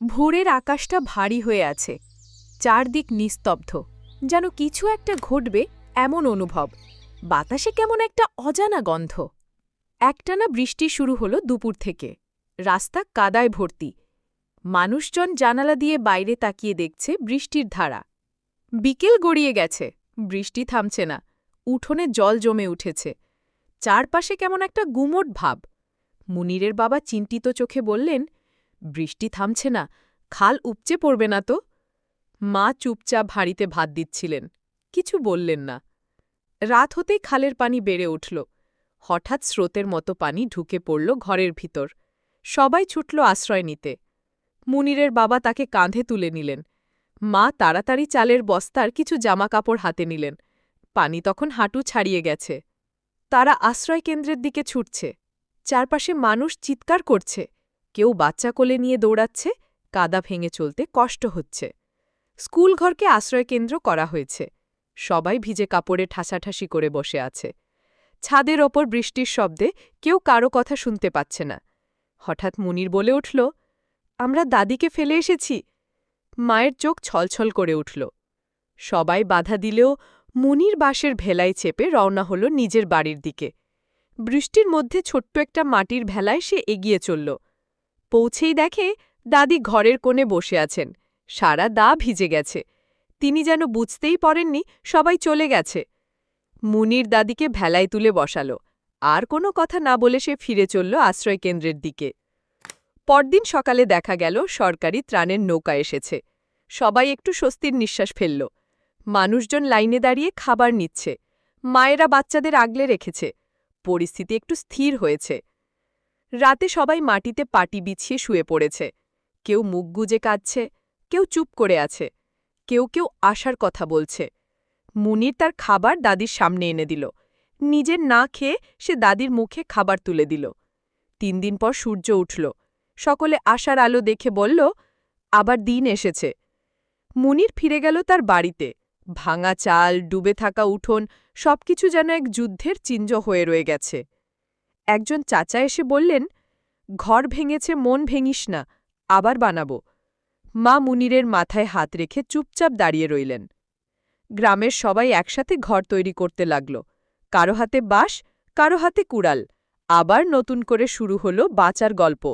ভোরের আকাশটা ভারী হয়ে আছে, চারদিক নিস্তব্ধ। যেন কিছু একটা ঘটবে এমন অনুভব। বাতাসে কেমন একটা অজানা গন্ধ। একটানা বৃষ্টি শুরু হলো দুপুর থেকে। রাস্তা কাদায় ভর্তি। মানুষজন জানালা দিয়ে বাইরে তাকিয়ে দেখছে বৃষ্টির ধারা। বিকেল গড়িয়ে গেছে, বৃষ্টি থামছে না, উঠোনে জল জমে উঠেছে। চারপাশে কেমন একটা গুমট ভাব। মুনিরের বাবা চিন্তিত চোখে বললেন বৃষ্টি থামছে না, খাল উপচে পড়বে না তো? মা চুপচাপ হাঁড়িতে ভাত দিচ্ছিলেন, কিছু বললেন না। রাত হতেই খালের পানি বেড়ে উঠল। হঠাৎ স্রোতের মতো পানি ঢুকে পড়ল ঘরের ভিতর। সবাই ছুটল আশ্রয় নিতে। মুনিরের বাবা তাকে কাঁধে তুলে নিলেন। মা তাড়াতাড়ি চালের বস্তার কিছু জামাকাপড় হাতে নিলেন। পানি তখন হাঁটু ছাড়িয়ে গেছে। তারা আশ্রয় কেন্দ্রের দিকে ছুটছে। চারপাশে মানুষ চিৎকার করছে। কেউ বাচ্চা কোলে নিয়ে দৌড়াচ্ছে, কাদা ভেঙে চলতে কষ্ট হচ্ছে। স্কুল ঘরকে আশ্রয়কেন্দ্র করা হয়েছে। সবাই ভিজে কাপড়ে ঠাসাঠাসি করে বসে আছে। ছাদের ওপর বৃষ্টির শব্দে কেউ কারও কথা শুনতে পাচ্ছে না। হঠাৎ মুনির বলে উঠল, আমরা দাদিকে ফেলে এসেছি। মায়ের চোখ ছলছল করে উঠল। সবাই বাধা দিলেও মুনির বাঁশের ভেলায় চেপে রওনা হল নিজের বাড়ির দিকে। বৃষ্টির মধ্যে ছোট্ট একটা মাটির ভেলায় সে এগিয়ে চলল। পৌঁছেই দেখে দাদি ঘরের কোণে বসে আছেন। সারা দা ভিজে গেছে। তিনি যেন বুঝতেই পারেননি সবাই চলে গেছে। মুনির দাদিকে ভেলায় তুলে বসাল। আর কোনো কথা না বলে সে ফিরে চলল আশ্রয়কেন্দ্রের দিকে। পরদিন সকালে দেখা গেল সরকারি ত্রাণের নৌকা এসেছে। সবাই একটু স্বস্তির নিঃশ্বাস ফেলল। মানুষজন লাইনে দাঁড়িয়ে খাবার নিচ্ছে। মায়েরা বাচ্চাদের আগলে রেখেছে। পরিস্থিতি একটু স্থির হয়েছে। রাতে সবাই মাটিতে পাটি বিছিয়ে শুয়ে পড়েছে। কেউ মুখ গুজে কাঁদছে, কেউ চুপ করে আছে, কেউ কেউ আশার কথা বলছে। মুনির তার খাবার দাদির সামনে এনে দিল। নিজের না খেয়ে সে দাদির মুখে খাবার তুলে দিল। তিন দিন পর সূর্য উঠল। সকলে আশার আলো দেখে বলল, আবার দিন এসেছে। মুনির ফিরে গেল তার বাড়িতে। ভাঙা চাল, ডুবে থাকা উঠোন, সবকিছু যেন এক যুদ্ধের চিঞ্জ হয়ে রয়ে গেছে। একজন চাচা এসে বললেন, ঘর ভেঙেছে, মন ভেঙিস না, আবার বানাবো। মা মুনিরের মাথায় হাত রেখে চুপচাপ দাঁড়িয়ে রইলেন। গ্রামের সবাই একসাথে ঘর তৈরি করতে লাগল। কারও হাতে বাঁশ, কারও হাতে কুড়াল। আবার নতুন করে শুরু হলো বাঁচার গল্প।